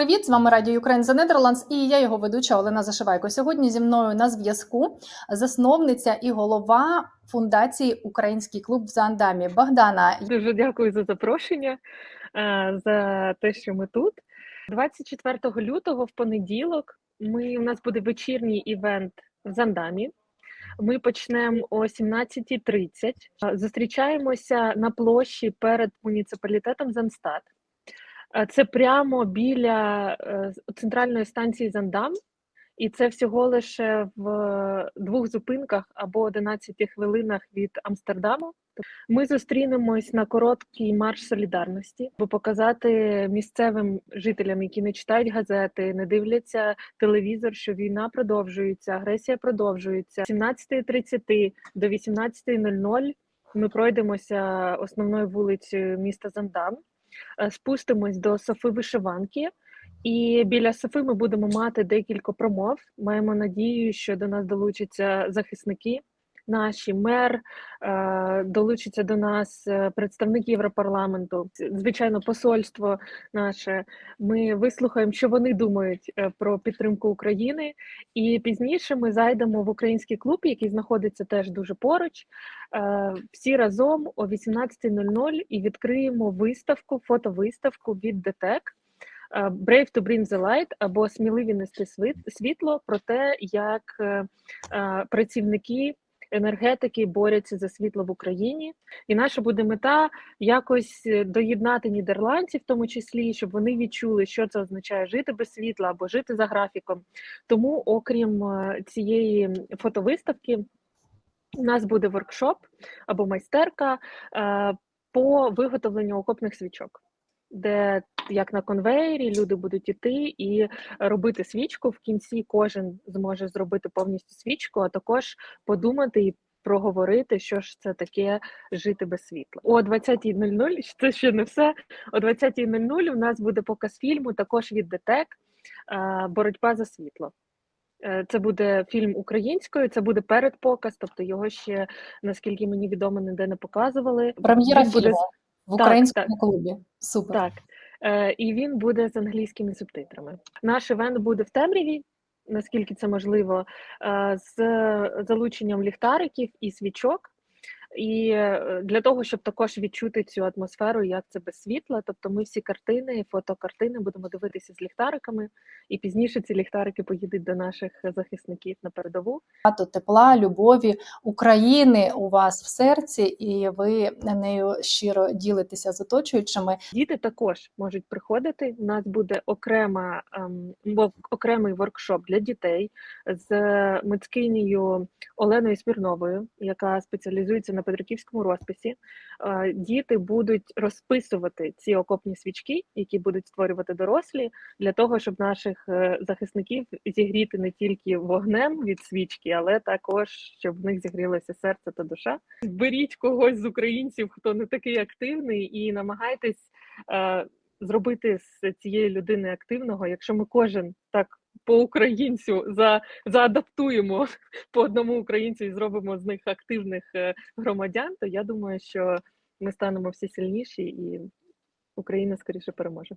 привіт! З вами Радіо Ukraine за Netherlands і я його ведуча Олена Зашивайко. Сьогодні зі мною на зв'язку засновниця і голова фундації Український клуб в Зандамі Богдана. Дуже дякую за запрошення, е, за те, що ми тут. 24 лютого в понеділок ми, у нас буде вечірній івент в Зандамі. Ми почнемо о 17.30. Е, Зустрічаємося на площі перед муніципалітетом Занстат. Е, Це прямо біля е, центральної станції Зандам, і це всього лише в двох зупинках або 11 хвилинах від Амстердаму. Ми зустрінемось на короткий марш солідарності, бо показати місцевим жителям, які не читають газети, не дивляться телевізор, що війна продовжується, агресія продовжується. З 17.30 до 18.00 ми пройдемося основною вулицею міста Зандам, спустимось до Софи Вишиванки. І біля Софи ми будемо мати декілька промов. Маємо надію, що до нас долучаться захисники. Наші мер е, долучиться до нас е, представник Європарламенту, звичайно, посольство наше. Ми вислухаємо, що вони думають е, про підтримку України. І пізніше ми зайдемо в український клуб, який знаходиться теж дуже поруч. Всі разом о 18.00 і відкриємо виставку, фотовиставку від ДТЕК. Brave to bring the light або сміливі нести світло про те, як працівники енергетики борються за світло в Україні. І наша буде мета якось е, доєднати нідерландців, в тому числі, щоб вони відчули, що це означає жити без світла або жити за графіком. Тому, окрім е, цієї фотовиставки, у нас буде воркшоп або майстерка е, по виготовленню окопних свічок, де як на конвеєрі люди будуть іти і робити свічку. В кінці кожен зможе зробити повністю свічку, а також подумати і проговорити, що ж це таке жити без світла. О 20.00, це ще не все. О 20.00 у нас буде показ фільму, також від ДТЕК е, Боротьба за світло. Е, Це буде фільм українською, це буде передпоказ, тобто його ще, наскільки мені відомо, ніде не показували. Прем'єра Він буде фільму в Так, українському клубі. Супер. Так. Е, і він буде з англійськими субтитрами. Наш івент буде в темряві, наскільки це можливо, е, з залученням ліхтариків і свічок. І е, для того, щоб також відчути цю атмосферу, як це без світла. Тобто ми всі картини, фотокартини будемо дивитися з ліхтариками, і пізніше ці ліхтарики поїдуть до наших захисників на передову. Багато тепла, любові України у вас в серці, і ви нею щиро ділитеся з оточуючими. Діти також можуть приходити. У нас буде окрема ем, окремий воркшоп для дітей з митськинею Оленою Смірновою, яка спеціалізується на петриківському розписі. Е, Діти будуть розписувати ці окопні свічки, які будуть створювати дорослі, для того, щоб наших е, захисників зігріти не тільки вогнем від свічки, але також щоб в них зігрілося серце та душа. Беріть когось з українців, хто не такий активний, і намагайтесь е, зробити з цієї людини активного. Якщо ми кожен так по українцю за, заадаптуємо по одному українцю і зробимо з них активних е, громадян, то я думаю, що ми станемо всі сильніші і Україна скоріше переможе.